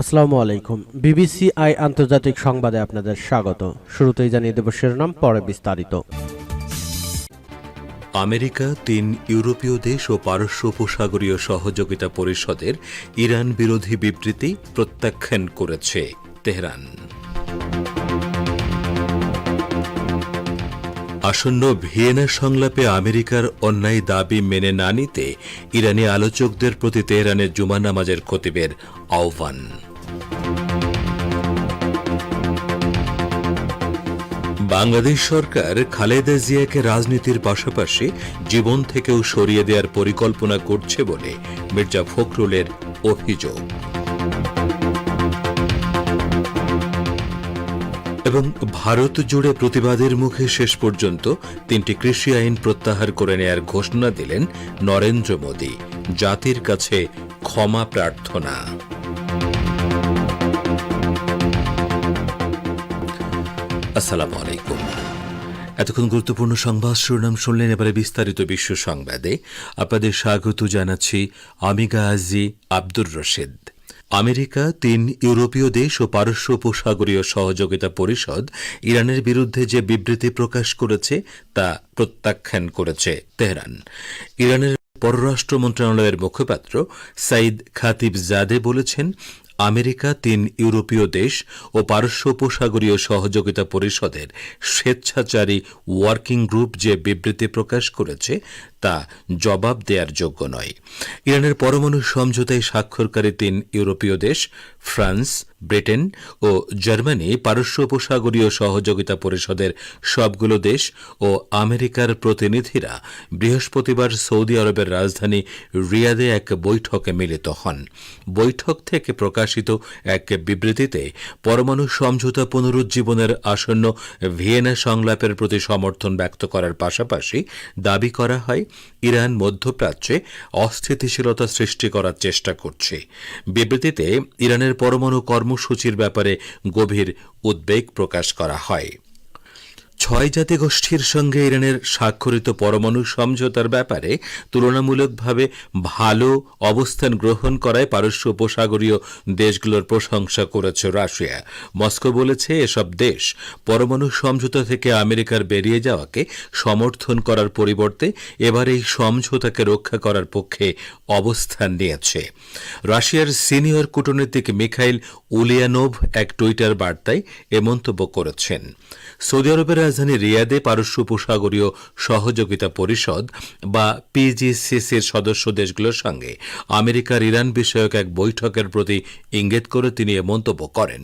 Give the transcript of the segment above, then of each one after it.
আসসালামু আলাইকুম। BBC I আন্তর্জাতিক সংবাদে আপনাদের স্বাগত। শুরুতেই জানিয়ে দেব শিরোনাম, পরে বিস্তারিত। আমেরিকা, তিন ইউরোপীয় দেশ ও পারস্য উপসাগরীয় সহযোগিতা পরিষদের ইরান বিরোধী বিবৃতি প্রত্যাখ্যান করেছে তেহরান। আসন্ন ভিয়েনা সংলাপে আমেরিকার অন্যায় দাবি মেনে না নিতে ইরানি আলোচকদের প্রতি তেহরানের জুমা নামাজের খতিবের আহ্বান। বাংলাদেশ সরকার খালেদা জিয়াকে রাজনীতির পাশাপাশি জীবন থেকেও সরিয়ে দেওয়ার পরিকল্পনা করছে বলে মির্জা ফখরুলের অভিযোগ। এবং ভারত জুড়ে প্রতিবাদের মুখে শেষ পর্যন্ত তিনটি কৃষি আইন প্রত্যাহার করে নেয়ার ঘোষণা দিলেন নরেন্দ্র মোদী, জাতির কাছে ক্ষমা প্রার্থনা। আসসালামু আলাইকুম। এতক্ষণ গুরুত্বপূর্ণ সংবাদ শিরোনাম শুনলেন এবারে বিস্তারিত বিশ্ব সংবাদে। আপনাদের স্বাগত জানাচ্ছি আমি গাজী আব্দুর রশিদ। আমেরিকা, তিন ইউরোপীয় দেশ ও পারস্য উপসাগরীয় সহযোগিতা পরিষদ ইরানের বিরুদ্ধে যে বিবৃতি প্রকাশ করেছে তা প্রত্যাখ্যান করেছে তেহরান। ইরানের পররাষ্ট্র মন্ত্রণালয়ের মুখপাত্র সাইদ খাতিব জাদে বলেছেন আমেরিকা, তিন ইউরোপীয় দেশ ও পারস্য উপসাগরীয় সহযোগিতা পরিষদের স্বেচ্ছাচারী ওয়ার্কিং গ্রুপ যে বিবৃতি প্রকাশ করেছে তা জবাব দেওয়ার যোগ্য নয়। ইরানের পরমাণু সমঝোতায় স্বাক্ষরকারী তিন ইউরোপীয় দেশ, ফ্রান্স, ব্রিটেন ও জার্মানি পারস্য উপসাগরীয় সহযোগিতা পরিষদের সবগুলো দেশ ও আমেরিকার প্রতিনিধিরা বৃহস্পতিবার সৌদি আরবের রাজধানী রিয়াদে এক বৈঠকে মিলিত হন। বৈঠক থেকে প্রকাশিত এক বিবৃতিতে পরমাণু সমঝোতা পুনরুজ্জীবনের আসন্ন ভিয়েনা সংলাপের প্রতি সমর্থন ব্যক্ত করার পাশাপাশি দাবি করা হয় ইরান মধ্যপ্রাচ্যে অস্থিতিশীলতা সৃষ্টি করার চেষ্টা করছে। বিবৃতিতে ইরানের পরমাণু কর্মসূচির ব্যাপারে গভীর উদ্বেগ প্রকাশ করা হয়। ছয় জাতিগোষ্ঠীর সঙ্গে ইরানের স্বাক্ষরিত পরমাণু সমঝোতার ব্যাপারে তুলনামূলকভাবে ভালো অবস্থান গ্রহণ করায় পারস্য উপসাগরীয় দেশগুলোর প্রশংসা করেছে রাশিয়া। মস্কো বলেছে, এসব দেশ পরমাণু সমঝোতা থেকে আমেরিকার বেরিয়ে যাওয়াকে সমর্থন করার পরিবর্তে এবার এই সমঝোতাকে রক্ষা করার পক্ষে অবস্থান নিয়েছে। রাশিয়ার সিনিয়র কূটনীতিক মিখাইল উলিয়ানোভ এক টুইটার বার্তায় এ মন্তব্য করেছেন। সৌদি আরবের রাজধানী রিয়াদে পারস্য উপসাগরীয় সহযোগিতা পরিষদ বা পিজিসিসির সদস্য দেশগুলোর সঙ্গে আমেরিকার ইরান বিষয়ক এক বৈঠকের প্রতি ইঙ্গিত করে তিনি এ মন্তব্য করেন।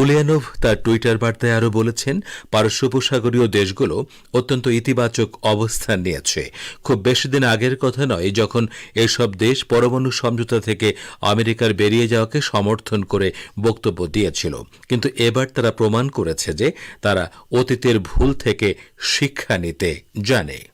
উলিয়ানোভ তার টুইটার বার্তায় আরও বলেছেন, পারস্য উপসাগরীয় দেশগুলো অত্যন্ত ইতিবাচক অবস্থান নিয়েছে। খুব বেশি দিন আগের কথা নয়, যখন এসব দেশ পরমাণু সমঝোতা থেকে আমেরিকার বেরিয়ে যাওয়াকে সমর্থন করে বক্তব্য দিয়েছিল। কিন্তু এবার তারা প্রমাণ করেছে যে তারা অতীতের ভুল থেকে শিক্ষা নিতে জানে।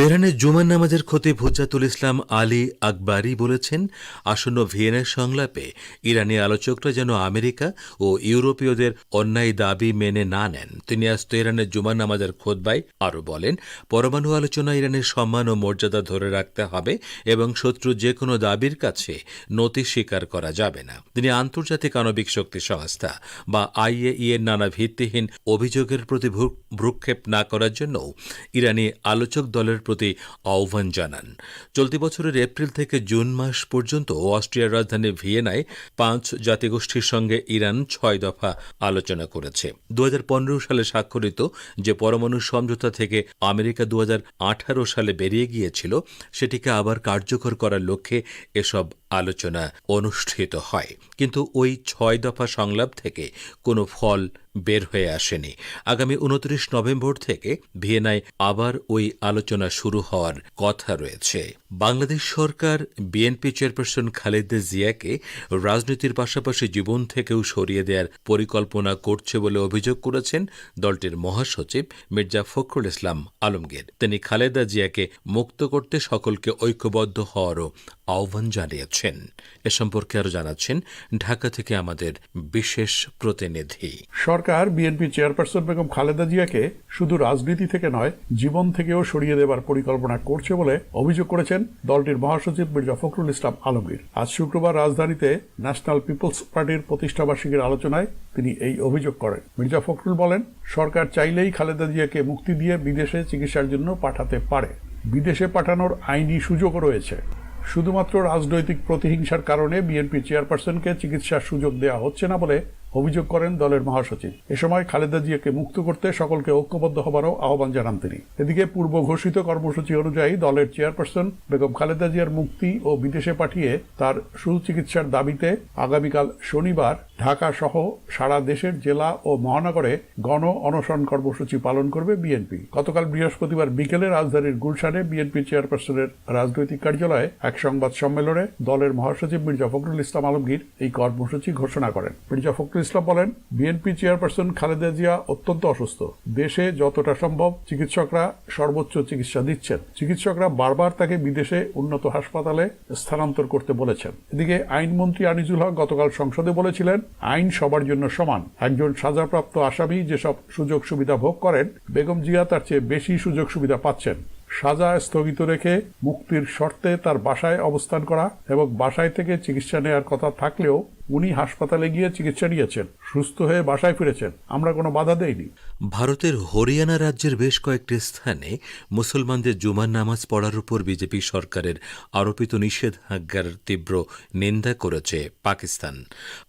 তেহরানের জুমান নামাজের ক্ষতি হুজ্জাতুল ইসলাম আলী আকবরী বলেছেন, আসন্ন ভিয়েনার সংলাপে ইরানি আলোচকরা যেন আমেরিকা ও ইউরোপীয়দের অন্যায় দাবি মেনে না নেন। তিনি আজ তেহরানের জুমান নামাজের খোদবাই আরও বলেন, পরমাণু আলোচনা ইরানের সম্মান ও মর্যাদা ধরে রাখতে হবে এবং শত্রু যে কোনো দাবির কাছে নতি স্বীকার করা যাবে না। তিনি আন্তর্জাতিক আণবিক শক্তি সংস্থা বা আইএই এর নানা ভিত্তিহীন অভিযোগের প্রতি ভ্রু- ভ্রুক্ষেপ না করার জন্যও ইরানি আলোচক দলের প্রতি আহ্বান জানান। চলতি বছরের এপ্রিল থেকে জুন মাস পর্যন্ত অস্ট্রিয়ার রাজধানী ভিয়েনায় পাঁচ জাতিগোষ্ঠীর সঙ্গে ইরান ছয় দফা আলোচনা করেছে। দু হাজার পনেরো সালে স্বাক্ষরিত যে পরমাণু সমঝোতা থেকে আমেরিকা দু হাজার আঠারো সালে বেরিয়ে গিয়েছিল, সেটিকে আবার কার্যকর করার লক্ষ্যে এসব আলোচনা অনুষ্ঠিত হয়। কিন্তু ওই ছয় দফা সংলাপ থেকে কোনো ফল বের হয়ে আসেনি। আগামী উনত্রিশ নভেম্বর থেকে ভিয়েনায় আবার ওই আলোচনা শুরু হওয়ার কথা রয়েছে। বাংলাদেশ সরকার, বিএনপি চেয়ারপারসন খালেদা জিয়াকে রাজনীতির পাশাপাশি জীবন থেকেও সরিয়ে দেওয়ার পরিকল্পনা করছে বলে অভিযোগ করেছেন দলটির মহাসচিব মির্জা ফখরুল ইসলাম আলমগীর। তিনি খালেদা জিয়াকে মুক্ত করতে সকলকে ঐক্যবদ্ধ হওয়ারও আহ্বান জানিয়েছেন। এ সম্পর্কে আরও জানাচ্ছেন ঢাকা থেকে আমাদের বিশেষ প্রতিনিধি। সরকার বিএনপি চেয়ারপারসন বেগম খালেদা জিয়াকে শুধু রাজনীতি থেকে নয়, জীবন থেকেও সরিয়ে দেবার পরিকল্পনা করছে বলে অভিযোগ করেছেন দলটির মহাসচিব মির্জা ফখরুল ইসলাম আলমগীর। আজ শুক্রবার রাজধানীতে ন্যাশনাল পিপলস পার্টির প্রতিষ্ঠাবার্ষিকীর আলোচনায় তিনি এই অভিযোগ করেন। মির্জা ফখরুল বলেন, সরকার চাইলেই খালেদা জিয়াকে মুক্তি দিয়ে বিদেশে চিকিৎসার জন্য পাঠাতে পারে। বিদেশে পাঠানোর আইনি সুযোগও রয়েছে। শুধুমাত্র রাজনৈতিক প্রতিহিংসার কারণে বিএনপি চেয়ারপারসনকে চিকিৎসার সুযোগ দেওয়া হচ্ছে না বলে অভিযোগ করেন দলের মহাসচিব। এ সময় খালেদা জিয়াকে মুক্ত করতে সকলকে ঐক্যবদ্ধ হবারও আহ্বান জানান তিনি। এদিকে পূর্ব ঘোষিত কর্মসূচি অনুযায়ী দলের চেয়ারপারসন বেগম খালেদা জিয়ার মুক্তি ও বিদেশে পাঠিয়ে তার সুচিকিৎসার দাবিতে আগামীকাল শনিবার ঢাকা সহ সারা দেশের জেলা ও মহানগরে গণ অনশন কর্মসূচি পালন করবে বিএনপি। গতকাল বৃহস্পতিবার বিকেলে রাজধানীর গুলশানে বিএনপি চেয়ারপারসনের রাজনৈতিক কার্যালয়ে এক সংবাদ সম্মেলনে দলের মহাসচিব মির্জা ফখরুল ইসলাম আলমগীর এই কর্মসূচি ঘোষণা করেন। মির্জা ফখরুল ইসলাম বলেন, বিএনপি চেয়ারপারসন খালেদা জিয়া অত্যন্ত অসুস্থ। দেশে যতটা সম্ভব চিকিৎসকরা সর্বোচ্চ চিকিৎসা দিচ্ছেন। চিকিৎসকরা বারবার তাকে বিদেশে উন্নত হাসপাতালে স্থানান্তর করতে বলেছেন। এদিকে আইনমন্ত্রী আনিজুল হক গতকাল সংসদে বলেছিলেন আইন সবার জন্য সমান। একজন সাজাপ্রাপ্ত আসামি যেসব সুযোগ সুবিধা ভোগ করেন, বেগম জিয়া তার চেয়ে বেশি সুযোগ সুবিধা পাচ্ছেন। সাজা স্থগিত রেখে মুক্তির শর্তে তার বাসায় অবস্থান করা এবং বাসায় থেকে চিকিৎসা নেওয়ার কথা থাকলেও উনি হাসপাতালে গিয়ে চিকিৎসা নিয়েছেন, সুস্থ হয়ে বাসায় ফিরেছেন। আমরা কোনো বাধা দেইনি। ভারতের হরিয়ানা রাজ্যের বেশ কয়েকটি স্থানে মুসলমানদের জুমার নামাজ পড়ার উপর বিজেপি সরকারের আরোপিত নিষেধাজ্ঞার তীব্র নিন্দা করেছে পাকিস্তান।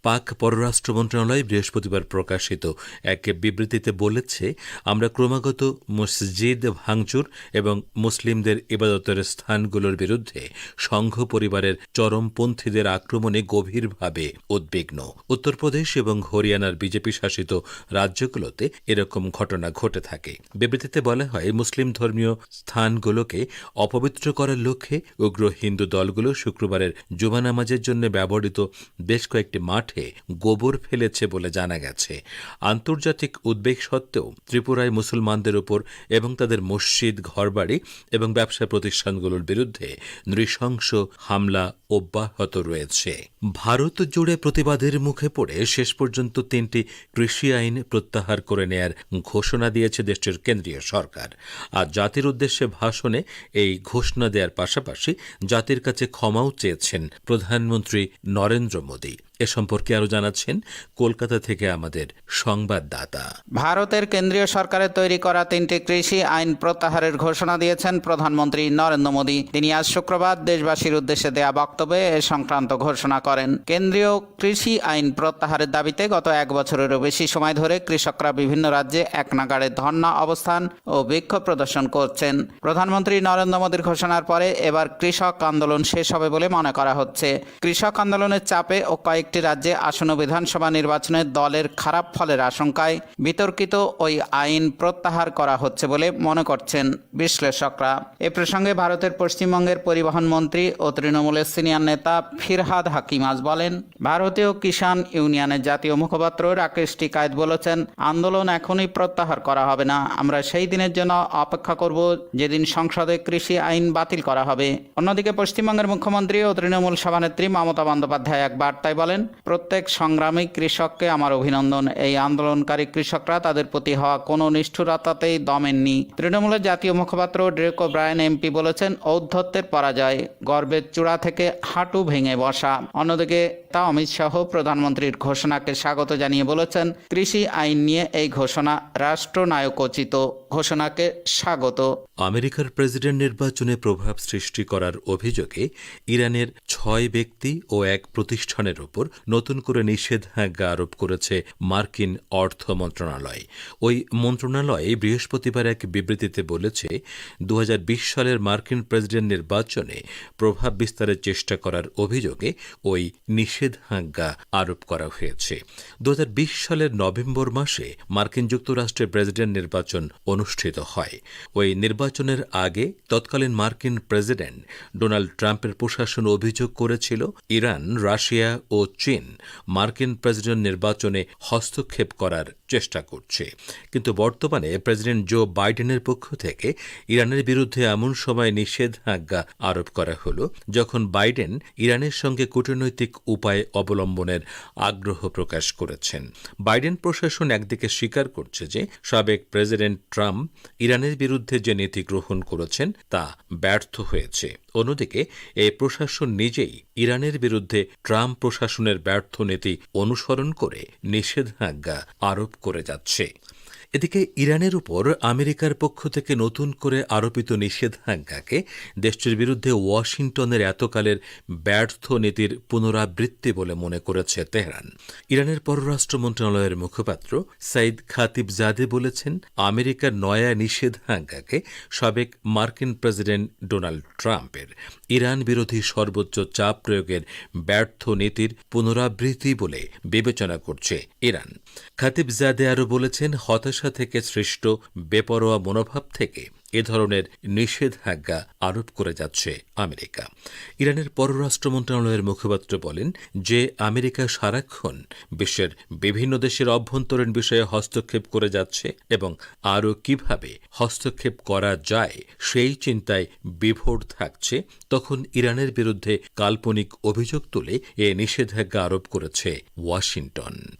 পাক পররাষ্ট্র মন্ত্রণালয় বৃহস্পতিবার প্রকাশিত এক বিবৃতিতে বলেছে, আমরা ক্রমাগত মসজিদ ভাঙচুর এবং মুসলিমদের ইবাদতের স্থানগুলোর বিরুদ্ধে সংঘ পরিবারের চরমপন্থীদের আক্রমণে গভীরভাবে উদ্বিগ্ন। উত্তরপ্রদেশ এবং হরিয়ানার বিজেপি শাসিত রাজ্যগুলোতে এরকম ঘটনা ঘটে থাকে। বিবৃতিতে বলা হয়, মুসলিম ধর্মীয় স্থানগুলোকে অপবিত্র করার লক্ষ্যে উগ্র হিন্দু দলগুলো শুক্রবারের জুমা নামাজের জন্য ব্যবহৃত বেশ কয়েকটি মাঠে গোবর ফেলেছে বলে জানা গেছে। আন্তর্জাতিক উদ্বেগ সত্ত্বেও ত্রিপুরায় মুসলমানদের উপর এবং তাদের মসজিদ, ঘরবাড়ি এবং ব্যবসা প্রতিষ্ঠানগুলোর বিরুদ্ধে নৃশংস হামলা অব্যাহত রয়েছে। ভারত জুড়ে প্রতিবাদের মুখে পড়ে শেষ পর্যন্ত তিনটি কৃষি আইন প্রত্যাহার করে নেয়ার ঘোষণা দিয়েছে দেশটির কেন্দ্রীয় সরকার। আর জাতির উদ্দেশ্যে ভাষণে এই ঘোষণা দেওয়ার পাশাপাশি জাতির কাছে ক্ষমাও চেয়েছেন প্রধানমন্ত্রী নরেন্দ্র মোদী। এ সম্পর্কে আরও জানাচ্ছেন কলকাতা থেকে আমাদের সংবাদদাতা। ভারতের কেন্দ্রীয় সরকারের তৈরি করা তিনটি কৃষি আইন প্রত্যাহারের ঘোষণা দিয়েছেন প্রধানমন্ত্রী নরেন্দ্র মোদী। তিনি আজ শুক্রবার দেশবাসীর উদ্দেশ্যে দেয়া বক্তব্যে এ সংক্রান্ত ঘোষণা করেন। কেন্দ্রীয় কৃষি আইন প্রত্যাহারের দাবিতে গত এক বছরেরও বেশি সময় ধরে কৃষকরা বিভিন্ন রাজ্যে এক নাগাড়ে ধর্ণা অবস্থান ও বিক্ষোভ প্রদর্শন করছেন। প্রধানমন্ত্রী নরেন্দ্র মোদীর ঘোষণার পরে এবার কৃষক আন্দোলন শেষ হবে বলে মনে করা হচ্ছে। কৃষক আন্দোলনের চাপে ও কয়েকটি রাজ্যে আসন্ন বিধানসভা নির্বাচনে দলের খারাপ ফলের আশঙ্কায় বিতর্কিত ওই আইন প্রত্যাহার করা হচ্ছে বলে মনে করছেন বিশ্লেষকরা। এ প্রসঙ্গে ভারতের পশ্চিমবঙ্গের পরিবহন মন্ত্রী ও তৃণমূলের সিনিয়র নেতা ফিরহাদ হাকিম আজ বলেন, ভারতীয় কিষাণ ইউনিয়নের জাতীয় মুখপাত্র রাকেশ টিকায়েত বলেছেন, আন্দোলন এখনই প্রত্যাহার করা হবে না। আমরা সেই দিনের জন্য অপেক্ষা করব যেদিন সংসদে কৃষি আইন বাতিল করা হবে। অন্যদিকে পশ্চিমবঙ্গের মুখ্যমন্ত্রী ও তৃণমূল সভানেত্রী মমতা বন্দ্যোপাধ্যায় এক বার্তায় বলেন প্রত্যেক সংগ্রামী কৃষককে আমার অভিনন্দন। এই আন্দোলনকারী কৃষকরা তাদের প্রতি হওয়া কোনো নিষ্ঠুরতাতেই দমেননি তৃণমূলের জাতীয় মুখপাত্র ড্রেকো ব্রায়ন এমপি বলেছেন, ঔদ্ধত্যের পরাজয় গর্বের চূড়া থেকে হাঁটু ভেঙে বসা। অন্যদিকে তা অমিত শাহ, প্রধানমন্ত্রীর ঘোষণাকে স্বাগত জানিয়ে বলেছেন, কৃষি আইন নিয়ে এই ঘোষণা রাষ্ট্রনায়কোচিত ঘোষণাকে স্বাগত। আমেরিকার প্রেসিডেন্ট নির্বাচনে প্রভাব সৃষ্টি করার অভিযোগে ইরানের ছয় ব্যক্তি ও এক প্রতিষ্ঠানের উপর নতুন করে নিষেধাজ্ঞা আরোপ করেছে মার্কিন অর্থ মন্ত্রণালয়। ওই মন্ত্রণালয় বৃহস্পতিবার এক বিবৃতিতে বলেছে দু হাজার বিশ সালের মার্কিন প্রেসিডেন্ট নির্বাচনে প্রভাব বিস্তারের চেষ্টা করার অভিযোগে ওই নিষেধাজ্ঞা আরোপ করা হয়েছে। দু হাজার বিশ সালের নভেম্বর মাসে মার্কিন যুক্তরাষ্ট্রের প্রেসিডেন্ট নির্বাচন অনুষ্ঠিত হয়। ওই নির্বাচনের আগে তৎকালীন মার্কিন প্রেসিডেন্ট ডোনাল্ড ট্রাম্পের প্রশাসন অভিযোগ করেছিল, ইরান, রাশিয়া ও চীন মার্কিন প্রেসিডেন্ট নির্বাচনে হস্তক্ষেপ করার চেষ্টা করছে। কিন্তু বর্তমানে প্রেসিডেন্ট জো বাইডেনের পক্ষ থেকে ইরানের বিরুদ্ধে এমন সময় নিষেধাজ্ঞা আরোপ করা হল, যখন বাইডেন ইরানের সঙ্গে কূটনৈতিক উপায় অবলম্বনের আগ্রহ প্রকাশ করেছেন। বাইডেন প্রশাসন একদিকে স্বীকার করছে যে সাবেক প্রেসিডেন্ট ট্রাম্প ইরানের বিরুদ্ধে যে নীতি গ্রহণ করেছেন তা ব্যর্থ হয়েছে। অন্যদিকে এই প্রশাসন নিজেই ইরানের বিরুদ্ধে ট্রাম্প প্রশাসনের ব্যর্থ নীতি অনুসরণ করে নিষেধাজ্ঞা আরোপ করে যাচ্ছে। এদিকে ইরানের উপর আমেরিকার পক্ষ থেকে নতুন করে আরোপিত নিষেধাজ্ঞাকে দেশটির বিরুদ্ধে ওয়াশিংটনের এতকালের ব্যর্থ নীতির পুনরাবৃত্তি বলে মনে করেছে তেহরান। ইরানের পররাষ্ট্র মন্ত্রণালয়ের মুখপাত্র সাইদ খাতিবজাদে বলেছেন, আমেরিকার নয়া নিষেধাজ্ঞাকে সাবেক মার্কিন প্রেসিডেন্ট ডোনাল্ড ট্রাম্পের ইরান বিরোধী সর্বোচ্চ চাপ প্রয়োগের ব্যর্থ নীতির পুনরাবৃত্তি বলে বিবেচনা করছে ইরান। খাতিব জাদে আরও বলেছেন, হতাশা থেকে সৃষ্ট বেপরোয়া মনোভাব থেকে এ ধরনের নিষেধাজ্ঞা আরোপ করে যাচ্ছে আমেরিকা। ইরানের পররাষ্ট্র মন্ত্রণালয়ের মুখপাত্র বলেন যে আমেরিকা সারাক্ষণ বিশ্বের বিভিন্ন দেশের অভ্যন্তরীণ বিষয়ে হস্তক্ষেপ করে যাচ্ছে এবং আরও কীভাবে হস্তক্ষেপ করা যায় সেই চিন্তায় বিভোর থাকছে, তখন ইরানের বিরুদ্ধে কাল্পনিক অভিযোগ তুলে এ নিষেধাজ্ঞা আরোপ করেছে ওয়াশিংটন।